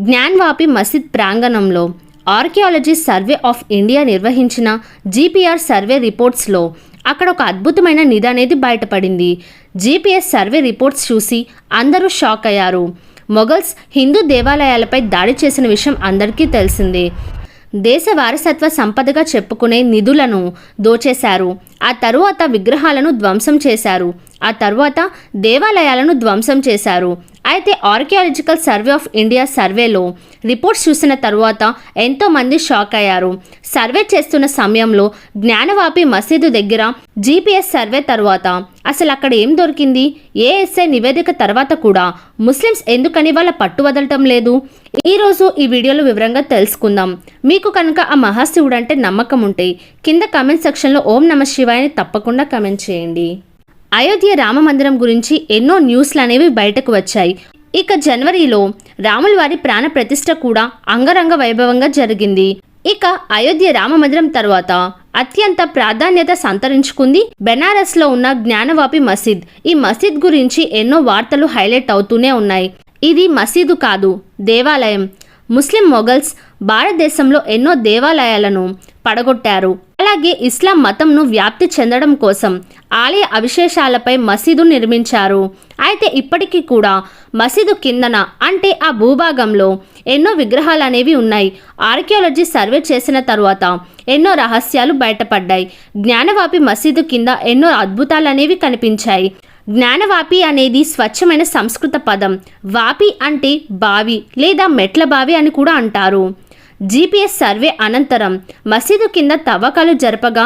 జ్ఞాన్వాపి మసీద్ ప్రాంగణంలో archaeology survey of India నిర్వహించిన GPR survey రిపోర్ట్స్లో అక్కడ ఒక అద్భుతమైన నిధి అనేది బయటపడింది. జీపీఎస్ సర్వే రిపోర్ట్స్ చూసి అందరూ షాక్ అయ్యారు. మొఘల్స్ హిందూ దేవాలయాలపై దాడి చేసిన విషయం అందరికీ తెలిసిందే. దేశ వారసత్వ సంపదగా చెప్పుకునే నిధులను దోచేశారు. ఆ తరువాత విగ్రహాలను ధ్వంసం చేశారు. ఆ తరువాత దేవాలయాలను ధ్వంసం చేశారు. అయితే ఆర్కియాలజికల్ సర్వే ఆఫ్ ఇండియా సర్వేలో రిపోర్ట్స్ చూసిన తరువాత ఎంతోమంది షాక్ అయ్యారు. సర్వే చేస్తున్న సమయంలో జ్ఞానవాపి మసీదు దగ్గర జీపీఎస్ సర్వే తర్వాత అసలు అక్కడ ఏం దొరికింది? ఏఎస్ఐ నివేదిక తర్వాత కూడా ముస్లిమ్స్ ఎందుకని వాళ్ళ పట్టు వదలటం లేదు? ఈరోజు ఈ వీడియోలో వివరంగా తెలుసుకుందాం. మీకు కనుక ఆ మహాశివుడు అంటే నమ్మకం ఉంటే కింద కమెంట్ సెక్షన్లో ఓం నమ శివాయని తప్పకుండా కమెంట్ చేయండి. అయోధ్య రామ మందిరం గురించి ఎన్నో న్యూస్లు అనేవి బయటకు వచ్చాయి. ఇక జనవరిలో రాముల వారి ప్రాణ ప్రతిష్ట కూడా అంగరంగ వైభవంగా జరిగింది. ఇక అయోధ్య రామ మందిరం తర్వాత అత్యంత ప్రాధాన్యత సంతరించుకుంది బెనారస్లో ఉన్న జ్ఞానవాపి మసీద్. ఈ మసీద్ గురించి ఎన్నో వార్తలు హైలైట్ అవుతూనే ఉన్నాయి. ఇది మసీదు కాదు దేవాలయం. ముస్లిం మొఘల్స్ భారతదేశంలో ఎన్నో దేవాలయాలను పడగొట్టారు. అలాగే ఇస్లాం మతంను వ్యాప్తి చెందడం కోసం ఆలయ అవశేషాలపై మసీదు నిర్మించారు. అయితే ఇప్పటికీ కూడా మసీదు కిందన అంటే ఆ భూభాగంలో ఎన్నో విగ్రహాలు అనేవి ఉన్నాయి. ఆర్కియాలజీ సర్వే చేసిన తరువాత ఎన్నో రహస్యాలు బయటపడ్డాయి. జ్ఞానవాపి మసీదు కింద ఎన్నో అద్భుతాలు అనేవి కనిపించాయి. జ్ఞానవాపి అనేది స్వచ్ఛమైన సంస్కృత పదం. వాపి అంటే బావి లేదా మెట్ల బావి అని కూడా అంటారు. జీపీఎస్ సర్వే అనంతరం మసీదు కింద తవ్వకాలు జరపగా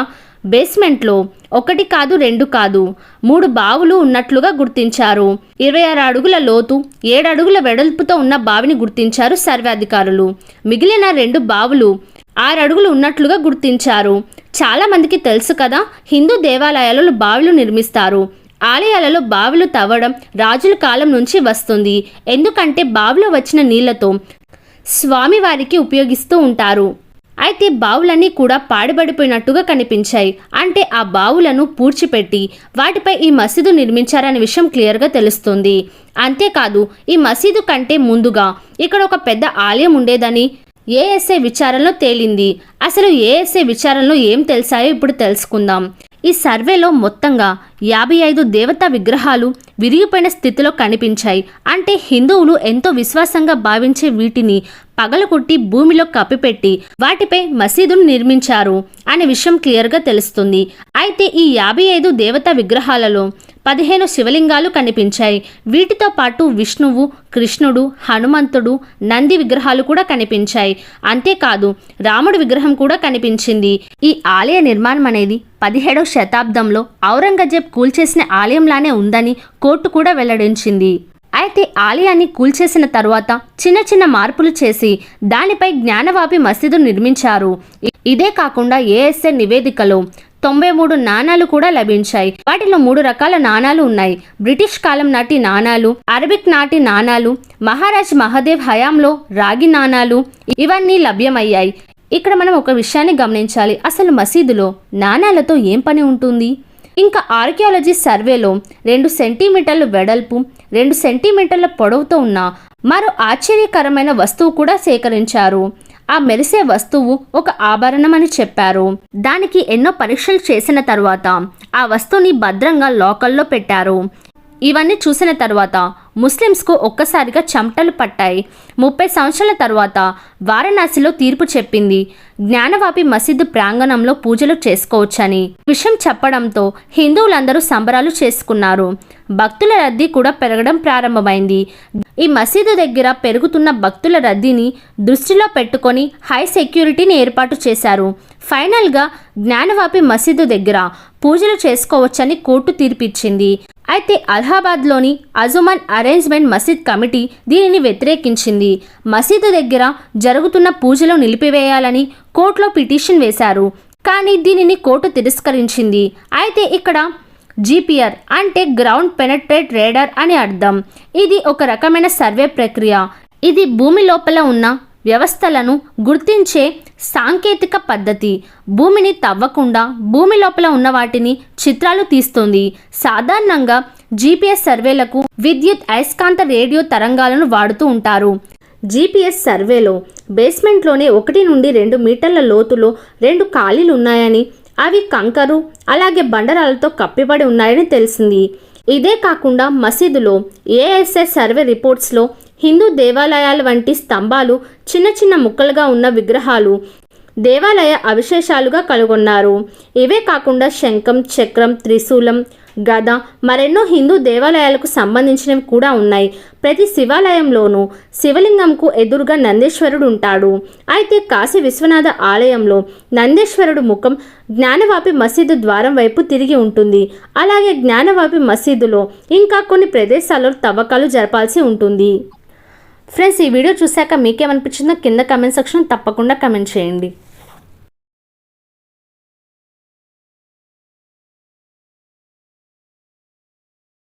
బేస్మెంట్లో ఒకటి కాదు రెండు కాదు మూడు బావులు ఉన్నట్లుగా గుర్తించారు. ఇరవై ఆరు అడుగుల లోతు ఏడు అడుగుల వెడల్పుతో ఉన్న బావిని గుర్తించారు సర్వే అధికారులు. మిగిలిన రెండు బావులు ఆరు అడుగులు ఉన్నట్లుగా గుర్తించారు. చాలామందికి తెలుసు కదా హిందూ దేవాలయాలలో బావులు నిర్మిస్తారు. ఆలయాలలో బావులు తవ్వడం రాజుల కాలం నుంచి వస్తుంది. ఎందుకంటే బావిలో వచ్చిన నీళ్ళతో స్వామివారికి ఉపయోగిస్తూ ఉంటారు. అయితే బావులన్నీ కూడా పాడుబడిపోయినట్టుగా కనిపించాయి. అంటే ఆ బావులను పూడ్చిపెట్టి వాటిపై ఈ మసీదు నిర్మించారనే విషయం క్లియర్గా తెలుస్తుంది. అంతేకాదు ఈ మసీదు కంటే ముందుగా ఇక్కడ ఒక పెద్ద ఆలయం ఉండేదని ఏఎస్ఏ విచారణలో తేలింది. అసలు ఏఎస్ఏ విచారణలో ఏం తెలిసాయో ఇప్పుడు తెలుసుకుందాం. ఈ సర్వేలో మొత్తంగా యాభై ఐదు దేవతా విగ్రహాలు విరిగిపోయిన స్థితిలో కనిపించాయి. అంటే హిందువులు ఎంతో విశ్వాసంగా భావించే వీటిని పగలకొట్టి భూమిలో కప్పిపెట్టి వాటిపై మసీదును నిర్మించారు అనే విషయం క్లియర్గా తెలుస్తుంది. అయితే ఈ యాభై ఐదు దేవతా విగ్రహాలలో పదిహేను శివలింగాలు కనిపించాయి. వీటితో పాటు విష్ణువు కృష్ణుడు హనుమంతుడు నంది విగ్రహాలు కూడా కనిపించాయి. అంతేకాదు రాముడి విగ్రహం కూడా కనిపించింది. ఈ ఆలయ నిర్మాణం అనేది పదిహేడవ శతాబ్దంలో ఔరంగజేబ్ కూల్చేసిన ఆలయంలానే ఉందని కోర్టు కూడా వెల్లడించింది. అయితే ఆలయాన్ని కూల్చేసిన తర్వాత చిన్న చిన్న మార్పులు చేసి దానిపై జ్ఞానవాపి మసీదు నిర్మించారు. ఇదే కాకుండా ఏఎస్ఏ నివేదికలో తొంభై మూడు నాణాలు కూడా లభించాయి. వాటిలో మూడు రకాల నాణాలు ఉన్నాయి. బ్రిటిష్ కాలం నాటి నాణాలు అరబిక్ నాటి నాణాలు మహారాజ్ మహదేవ్ హయాంలో రాగి నాణాలు ఇవన్నీ లభ్యమయ్యాయి. ఇక్కడ మనం ఒక విషయాన్ని గమనించాలి. అసలు మసీదులో నాణాలతో ఏం పని ఉంటుంది? ఇంకా ఆర్కియాలజీ సర్వేలో రెండు సెంటీమీటర్ల వెడల్పు రెండు సెంటీమీటర్ల పొడవుతో ఉన్న మరో ఆశ్చర్యకరమైన వస్తువు కూడా సేకరించారు. ఆ మెరిసే వస్తువు ఒక ఆభరణం అని చెప్పారు. దానికి ఎన్నో పరీక్షలు చేసిన తర్వాత ఆ వస్తువుని భద్రంగా లోకల్లో పెట్టారు. ఇవన్నీ చూసిన తర్వాత ముస్లిమ్స్కు ఒక్కసారిగా చెమటలు పట్టాయి. ముప్పై సంవత్సరాల తర్వాత వారణాసిలో తీర్పు చెప్పింది. జ్ఞానవాపి మసీదు ప్రాంగణంలో పూజలు చేసుకోవచ్చని విషయం చెప్పడంతో హిందువులందరూ సంబరాలు చేసుకున్నారు. భక్తుల రద్దీ కూడా పెరగడం ప్రారంభమైంది. ఈ మసీదు దగ్గర పెరుగుతున్న భక్తుల రద్దీని దృష్టిలో పెట్టుకొని హై సెక్యూరిటీని ఏర్పాటు చేశారు. ఫైనల్గా జ్ఞానవాపి మసీదు దగ్గర పూజలు చేసుకోవచ్చని కోర్టు తీర్పిచ్చింది. అయితే అలహాబాద్లోని అజుమన్ అరేంజ్మెంట్ మసీద్ కమిటీ దీనిని వ్యతిరేకించింది. మసీదు దగ్గర జరుగుతున్న పూజలు నిలిపివేయాలని కోర్టులో పిటిషన్ వేశారు. కానీ దీనిని కోర్టు తిరస్కరించింది. అయితే ఇక్కడ జీపీఆర్ అంటే గ్రౌండ్ పెనట్రేట్ రేడర్ అని అర్థం. ఇది ఒక రకమైన సర్వే ప్రక్రియ. ఇది భూమి లోపల ఉన్న వ్యవస్థలను గుర్తించే సాంకేతిక పద్ధతి. భూమిని తవ్వకుండా భూమి లోపల ఉన్న వాటిని చిత్రాలు తీస్తుంది. సాధారణంగా జీపీఎస్ సర్వేలకు విద్యుత్ అయస్కాంత రేడియో తరంగాలను వాడుతూ ఉంటారు. జీపీఎస్ సర్వేలో బేస్మెంట్లోనే ఒకటి నుండి రెండు మీటర్ల లోతులో రెండు ఖాళీలు ఉన్నాయని అవి కంకరు అలాగే బండరాలతో కప్పిబడి ఉన్నాయని తెలిసింది. ఇదే కాకుండా మసీదులో ఏఎస్ఎస్ సర్వే రిపోర్ట్స్లో హిందూ దేవాలయాల వంటి స్తంభాలు చిన్న చిన్న ముక్కలుగా ఉన్న విగ్రహాలు దేవాలయ అవశేషాలుగా కనుగొన్నారు. ఇవే కాకుండా శంఖం చక్రం త్రిశూలం గద మరెన్నో హిందూ దేవాలయాలకు సంబంధించినవి కూడా ఉన్నాయి. ప్రతి శివాలయంలోనూ శివలింగంకు ఎదురుగా నందేశ్వరుడు ఉంటాడు. అయితే కాశీ విశ్వనాథ ఆలయంలో నందేశ్వరుడు ముఖం జ్ఞానవాపి మసీదు ద్వారం వైపు తిరిగి ఉంటుంది. అలాగే జ్ఞానవాపి మసీదులో ఇంకా కొన్ని ప్రదేశాల్లో తవ్వకాలు జరపాల్సి ఉంటుంది. ఫ్రెండ్స్ ఈ వీడియో చూశాక మీకేమనిపించిందో కింద కమెంట్ సెక్షన్ తప్పకుండా కమెంట్ చేయండి.